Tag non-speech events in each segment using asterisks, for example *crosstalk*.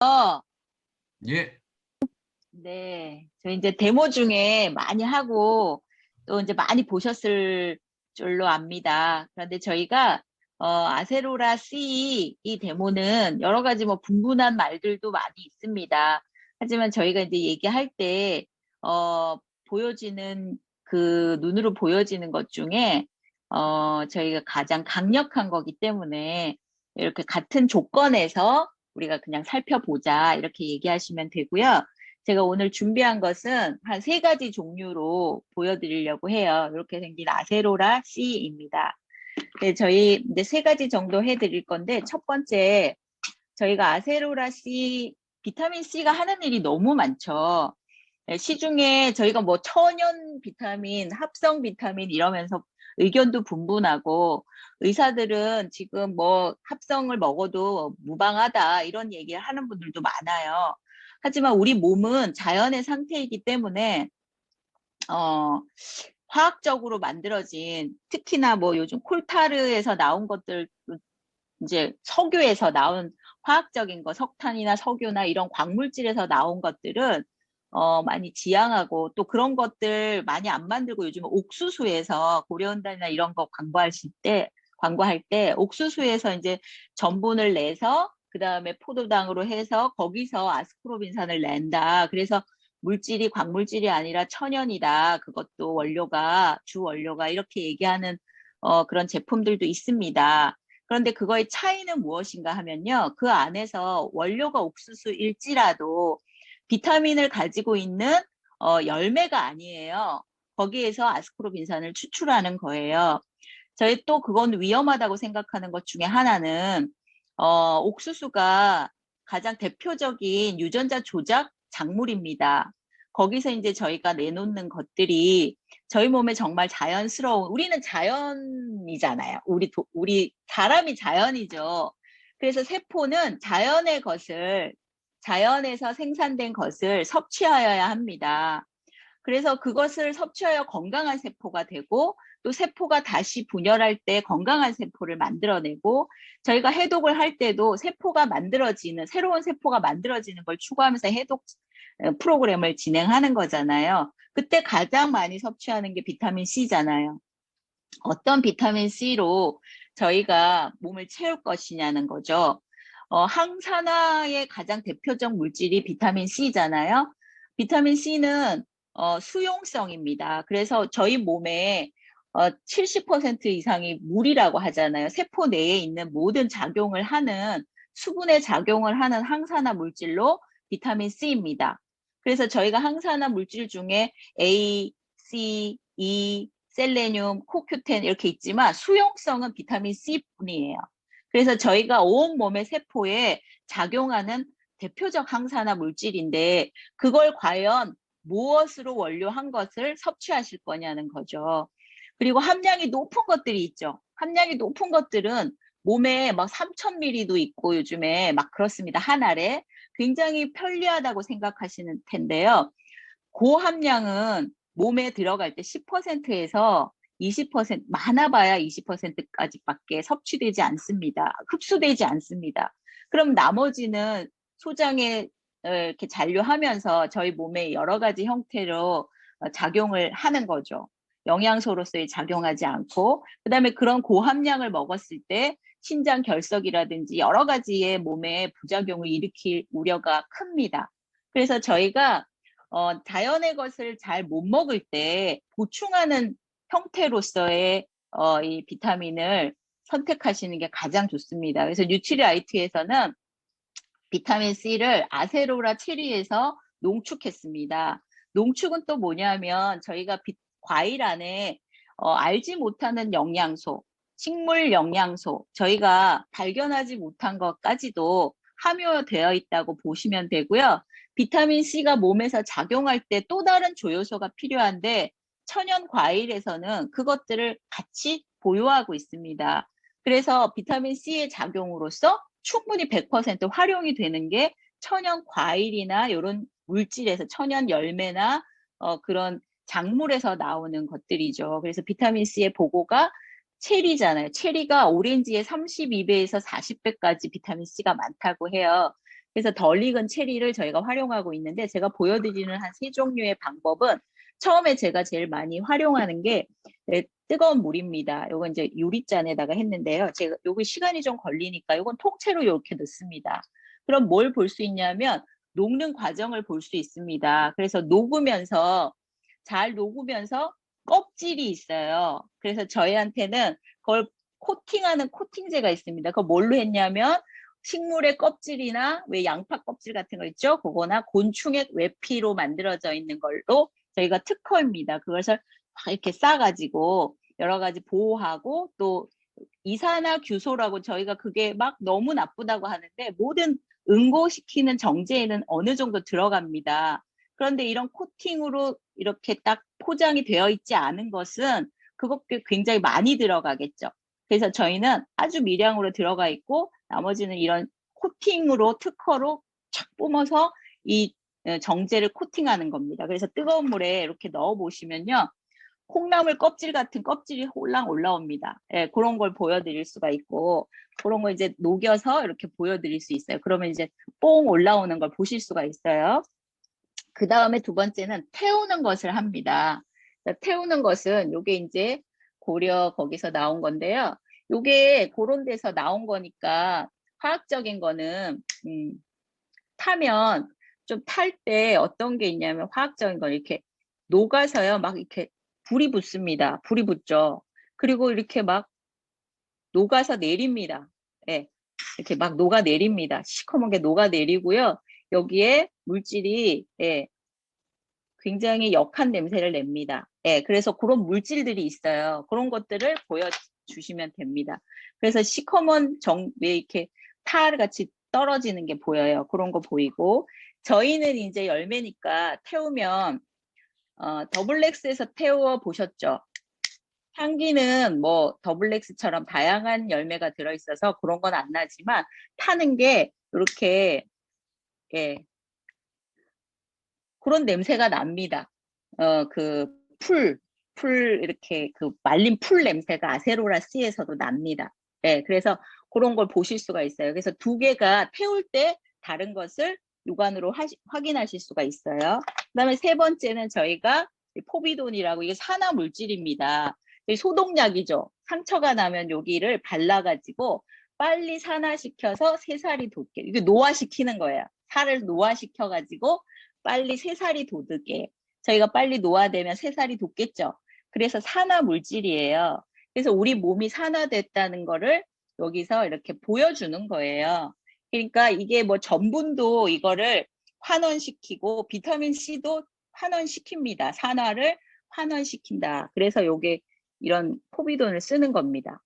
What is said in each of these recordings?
어, 예, 네. 저 이제 데모 중에 많이 하고 또 이제 많이 보셨을 줄로 압니다. 그런데 저희가 어, 아세로라 C 이 데모는 여러 가지 뭐 분분한 말들도 많이 있습니다. 하지만 저희가 이제 얘기할 때 어, 보여지는 그 눈으로 보여지는 것 중에 어, 저희가 가장 강력한 거기 때문에 이렇게 같은 조건에서 우리가 그냥 살펴보자 이렇게 얘기하시면 되고요. 제가 오늘 준비한 것은 한 세 가지 종류로 보여드리려고 해요. 이렇게 생긴 아세로라 C입니다. 네, 저희 이제 세 가지 정도 해드릴 건데 첫 번째 저희가 아세로라 C 비타민 C가 하는 일이 너무 많죠. 네, 시중에 저희가 뭐 천연 비타민, 합성 비타민 이러면서 의견도 분분하고 의사들은 지금 뭐 합성을 먹어도 무방하다 이런 얘기를 하는 분들도 많아요. 하지만 우리 몸은 자연의 상태이기 때문에 어, 화학적으로 만들어진 특히나 뭐 요즘 콜타르에서 나온 것들 이제 석유에서 나온 화학적인 거 석탄이나 석유나 이런 광물질에서 나온 것들은 어, 많이 지양하고 또 그런 것들 많이 안 만들고 요즘 옥수수에서 고려온단이나 이런 거 광고하실 때 광고할 때 옥수수에서 이제 전분을 내서 그 다음에 포도당으로 해서 거기서 아스코르빈산을 낸다. 그래서 물질이 광물질이 아니라 천연이다. 그것도 원료가 주 원료가 이렇게 얘기하는 어, 그런 제품들도 있습니다. 그런데 그거의 차이는 무엇인가 하면요. 그 안에서 원료가 옥수수일지라도 비타민을 가지고 있는 어, 열매가 아니에요. 거기에서 아스코르빈산을 추출하는 거예요. 저희 또 그건 위험하다고 생각하는 것 중에 하나는 어, 옥수수가 가장 대표적인 유전자 조작 작물입니다. 거기서 이제 저희가 내놓는 것들이 저희 몸에 정말 자연스러운 우리는 자연이잖아요. 우리 도, 우리 사람이 자연이죠. 그래서 세포는 자연의 것을 자연에서 생산된 것을 섭취하여야 합니다. 그래서 그것을 섭취하여 건강한 세포가 되고 또 세포가 다시 분열할 때 건강한 세포를 만들어내고 저희가 해독을 할 때도 세포가 만들어지는 새로운 세포가 만들어지는 걸 추구하면서 해독 어, 프로그램을 진행하는 거잖아요. 그때 가장 많이 섭취하는 게 비타민 C잖아요. 어떤 비타민 C로 저희가 몸을 채울 것이냐는 거죠. 어, 항산화의 가장 대표적 물질이 비타민 C잖아요. 비타민 C는 어, 수용성입니다. 그래서 저희 몸에 어, 70% 이상이 물이라고 하잖아요. 세포 내에 있는 모든 작용을 하는 수분의 작용을 하는 항산화 물질로 비타민 C입니다. 그래서 저희가 항산화 물질 중에 A, C, E, 셀레늄, 코큐텐 이렇게 있지만 수용성은 비타민 C뿐이에요. 그래서 저희가 온 몸의 세포에 작용하는 대표적 항산화 물질인데 그걸 과연 무엇으로 원료한 것을 섭취하실 거냐는 거죠. 그리고 함량이 높은 것들이 있죠. 함량이 높은 것들은 몸에 막 3,000ml도 있고 요즘에 막 그렇습니다. 한 알에 굉장히 편리하다고 생각하시는 텐데요. 고함량은 몸에 들어갈 때 10%에서 20% 많아봐야 20%까지밖에 섭취되지 않습니다. 흡수되지 않습니다. 그럼 나머지는 소장에 어, 이렇게 잔류하면서 저희 몸에 여러 가지 형태로 어, 작용을 하는 거죠. 영양소로서의 작용하지 않고 그다음에 그런 고함량을 먹었을 때 신장 결석이라든지 여러 가지의 몸에 부작용을 일으킬 우려가 큽니다. 그래서 저희가 어, 자연의 것을 잘 못 먹을 때 보충하는 형태로서의 어, 이 비타민을 선택하시는 게 가장 좋습니다. 그래서 뉴트리아이트에서는 비타민 C를 아세로라 체리에서 농축했습니다. 농축은 또 뭐냐면 저희가 비, 과일 안에 어, 알지 못하는 영양소, 식물 영양소, 저희가 발견하지 못한 것까지도 함유되어 있다고 보시면 되고요. 비타민 C가 몸에서 작용할 때 또 다른 조효소가 필요한데 천연 과일에서는 그것들을 같이 보유하고 있습니다. 그래서 비타민 C의 작용으로서 충분히 100% 활용이 되는 게 천연 과일이나 이런 물질에서 천연 열매나 어, 그런 작물에서 나오는 것들이죠. 그래서 비타민 C의 보고가 체리잖아요. 체리가 오렌지의 32배에서 40배까지 비타민 C가 많다고 해요. 그래서 덜 익은 체리를 저희가 활용하고 있는데 제가 보여드리는 한 세 종류의 방법은 처음에 제가 제일 많이 활용하는 게 네, 뜨거운 물입니다. 요거 이제 유리잔에다가 했는데요. 제가 요거 시간이 좀 걸리니까 요건 통째로 이렇게 넣습니다. 그럼 뭘 볼 수 있냐면 녹는 과정을 볼 수 있습니다. 그래서 녹으면서 잘 녹으면서 껍질이 있어요. 그래서 저희한테는 그걸 코팅하는 코팅제가 있습니다. 그거 뭘로 했냐면 식물의 껍질이나 왜 양파 껍질 같은 거 있죠? 그거나 곤충의 외피로 만들어져 있는 걸로 저희가 특허입니다. 그것을 막 이렇게 싸가지고 여러 가지 보호하고 또 이산화 규소라고 저희가 그게 막 너무 나쁘다고 하는데 모든 응고시키는 정제에는 어느 정도 들어갑니다. 그런데 이런 코팅으로 이렇게 딱 포장이 되어 있지 않은 것은 그것게 굉장히 많이 들어가겠죠. 그래서 저희는 아주 미량으로 들어가 있고 나머지는 이런 코팅으로 특허로 착 뿜어서 이 어, 정제를 코팅하는 겁니다. 그래서 뜨거운 물에 이렇게 넣어 보시면요. 콩나물 껍질 같은 껍질이 홀랑 올라옵니다. 예, 그런 걸 보여드릴 수가 있고 그런 걸 이제 녹여서 이렇게 보여드릴 수 있어요. 그러면 이제 뽕 올라오는 걸 보실 수가 있어요. 그 다음에 두 번째는 태우는 것을 합니다. 태우는 것은 요게 이제 고려 거기서 나온 건데요. 요게 그런 데서 나온 거니까 화학적인 거는 음, 타면 좀 탈 때 어떤 게 있냐면 화학적인 건 이렇게 녹아서요 막 이렇게 불이 붙습니다. 불이 붙죠. 그리고 이렇게 막 녹아서 내립니다. 예. 이렇게 막 녹아 내립니다. 시커멓게 녹아 내리고요. 여기에 물질이 예, 굉장히 역한 냄새를 냅니다. 예, 그래서 그런 물질들이 있어요. 그런 것들을 보여 주시면 됩니다. 그래서 시커먼 정, 왜 이렇게 탈 같이 떨어지는 게 보여요. 그런 거 보이고 저희는 이제 열매니까 태우면 어, 더블렉스에서 태워 보셨죠? 향기는 뭐 더블렉스처럼 다양한 열매가 들어있어서 그런 건 안 나지만 타는 게 이렇게 예, 그런 냄새가 납니다. 어, 그 풀, 풀 이렇게 그 말린 풀 냄새가 아세로라 씨에서도 납니다. 예, 그래서 그런 걸 보실 수가 있어요. 그래서 두 개가 태울 때 다른 것을 육안으로 하시, 확인하실 수가 있어요. 그다음에 세 번째는 저희가 포비돈이라고 이게 산화 물질입니다. 소독약이죠. 상처가 나면 여기를 발라가지고 빨리 산화시켜서 새살이 돋게 이게 노화시키는 거예요. 살을 노화시켜가지고 빨리 새살이 돋게 저희가 빨리 노화되면 새살이 돋겠죠. 그래서 산화 물질이에요. 그래서 우리 몸이 산화됐다는 거를 여기서 이렇게 보여주는 거예요. 그러니까 이게 뭐 전분도 이거를 환원시키고 비타민 C도 환원시킵니다. 산화를 환원시킨다. 그래서 요게 이런 포비돈을 쓰는 겁니다.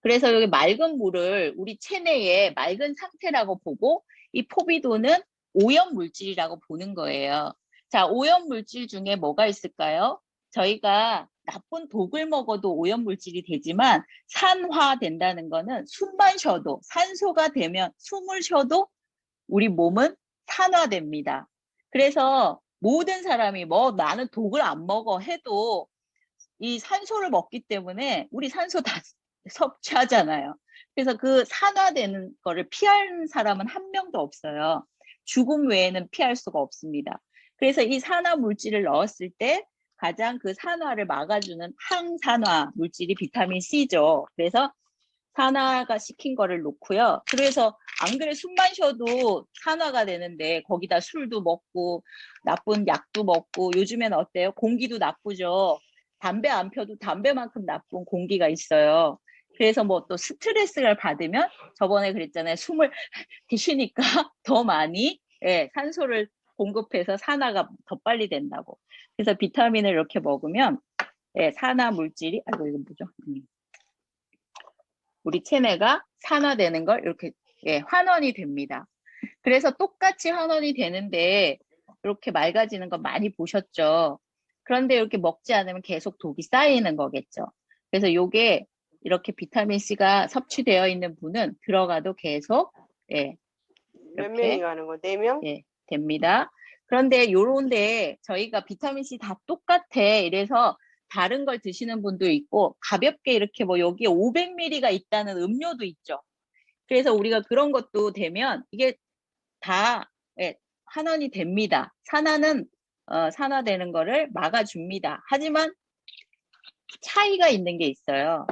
그래서 여기 맑은 물을 우리 체내에 맑은 상태라고 보고 이 포비돈은 오염 물질이라고 보는 거예요. 자, 오염 물질 중에 뭐가 있을까요? 저희가 나쁜 독을 먹어도 오염 물질이 되지만 산화된다는 거는 숨만 쉬어도 산소가 되면 숨을 쉬어도 우리 몸은 산화됩니다. 그래서 모든 사람이 뭐 나는 독을 안 먹어 해도 이 산소를 먹기 때문에 우리 산소 다 *laughs* 섭취하잖아요. 그래서 그 산화되는 거를 피하는 사람은 한 명도 없어요. 죽음 외에는 피할 수가 없습니다. 그래서 이 산화 물질을 넣었을 때 가장 그 산화를 막아주는 항산화 물질이 비타민 C죠. 그래서 산화가 시킨 거를 놓고요. 그래서 안 그래 숨만 쉬어도 산화가 되는데 거기다 술도 먹고 나쁜 약도 먹고 요즘엔 어때요? 공기도 나쁘죠. 담배 안 펴도 담배만큼 나쁜 공기가 있어요. 그래서 뭐 또 스트레스를 받으면 저번에 그랬잖아요. 숨을 *laughs* 쉬니까 더 많이 예, 산소를 공급해서 산화가 더 빨리 된다고. 그래서 비타민을 이렇게 먹으면 예, 산화 물질이 아이고 이건 뭐죠? 음. 우리 체내가 산화되는 걸 이렇게 예, 환원이 됩니다. 그래서 똑같이 환원이 되는데 이렇게 맑아지는 거 많이 보셨죠? 그런데 이렇게 먹지 않으면 계속 독이 쌓이는 거겠죠. 그래서 요게 이렇게 비타민 C가 섭취되어 있는 분은 들어가도 계속 예, 몇. 명이 가는 거? 네 명? 예, 됩니다. 그런데 요런데 저희가 비타민 C 다 똑같아. 이래서 다른 걸 드시는 분도 있고 가볍게 이렇게 뭐 여기에 500ml가 있다는 음료도 있죠. 그래서 우리가 그런 것도 되면 이게 다 예, 환원이 됩니다. 산화는 어, 산화되는 거를 막아줍니다. 하지만 차이가 있는 게 있어요.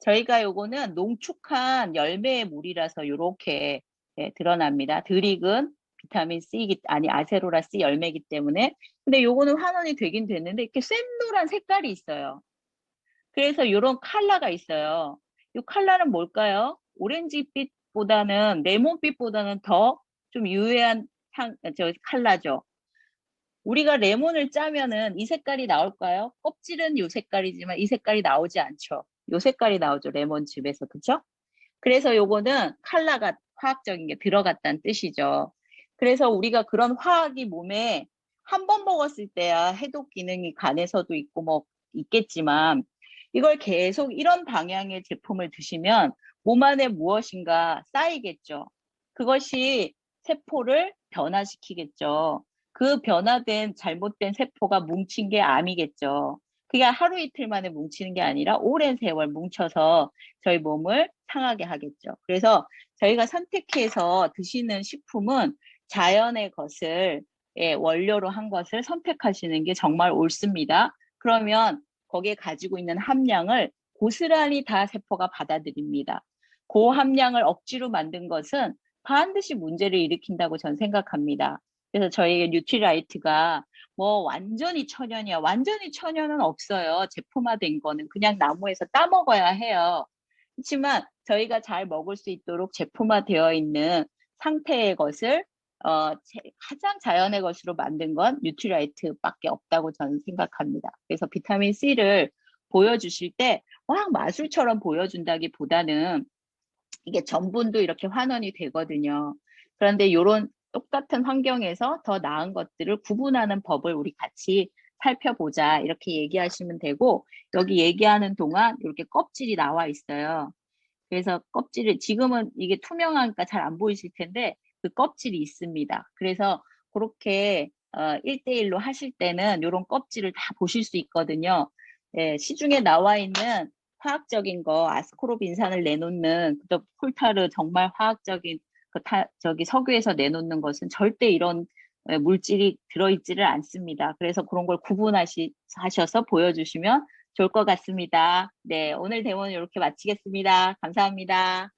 저희가 요거는 농축한 열매의 물이라서 요렇게 예, 드러납니다. 드릭은 비타민 C 아니 아세로라 C 열매이기 때문에 근데 요거는 환원이 되긴 됐는데 이렇게 샘노란 색깔이 있어요. 그래서 요런 컬러가 있어요. 요 컬러는 뭘까요? 오렌지빛보다는 레몬빛보다는 더 좀 유해한 향, 저 컬러죠. 우리가 레몬을 짜면은 이 색깔이 나올까요? 껍질은 요 색깔이지만 이 색깔이 나오지 않죠. 요 색깔이 나오죠. 레몬즙에서. 그쵸? 그래서 요거는 컬러가 화학적인 게 들어갔다는 뜻이죠. 그래서 우리가 그런 화학이 몸에 한 번 먹었을 때야 해독 기능이 간에서도 있고 뭐 있겠지만 이걸 계속 이런 방향의 제품을 드시면 몸 안에 무엇인가 쌓이겠죠. 그것이 세포를 변화시키겠죠. 그 변화된 잘못된 세포가 뭉친 게 암이겠죠. 그게 하루 이틀 만에 뭉치는 게 아니라 오랜 세월 뭉쳐서 저희 몸을 상하게 하겠죠. 그래서 저희가 선택해서 드시는 식품은 자연의 것을 예, 원료로 한 것을 선택하시는 게 정말 옳습니다. 그러면 거기에 가지고 있는 함량을 고스란히 다 세포가 받아들입니다. 그 함량을 억지로 만든 것은 반드시 문제를 일으킨다고 저는 생각합니다. 그래서 저희 뉴트리라이트가 뭐 완전히 천연이야. 완전히 천연은 없어요. 제품화된 거는 그냥 나무에서 따 먹어야 해요. 그렇지만 저희가 잘 먹을 수 있도록 제품화되어 있는 상태의 것을 어, 제- 가장 자연의 것으로 만든 건 뉴트리라이트밖에 없다고 저는 생각합니다. 그래서 비타민 C를 보여주실 때 막 마술처럼 보여준다기보다는 이게 전분도 이렇게 환원이 되거든요. 그런데 이런 똑같은 환경에서 더 나은 것들을 구분하는 법을 우리 같이 살펴보자 이렇게 얘기하시면 되고 여기 얘기하는 동안 이렇게 껍질이 나와 있어요. 그래서 껍질을 지금은 이게 투명하니까 잘 안 보이실 텐데 그 껍질이 있습니다. 그래서 그렇게 어, 1대1로 하실 때는 이런 껍질을 다 보실 수 있거든요. 예, 시중에 나와 있는 화학적인 거 아스코르빈산을 내놓는 그 폴타르 정말 화학적인 그 타, 저기 석유에서 내놓는 것은 절대 이런 에, 물질이 들어있지를 않습니다. 그래서 그런 걸 구분하시 하셔서 보여주시면 좋을 것 같습니다. 네, 오늘 대본은 이렇게 마치겠습니다. 감사합니다.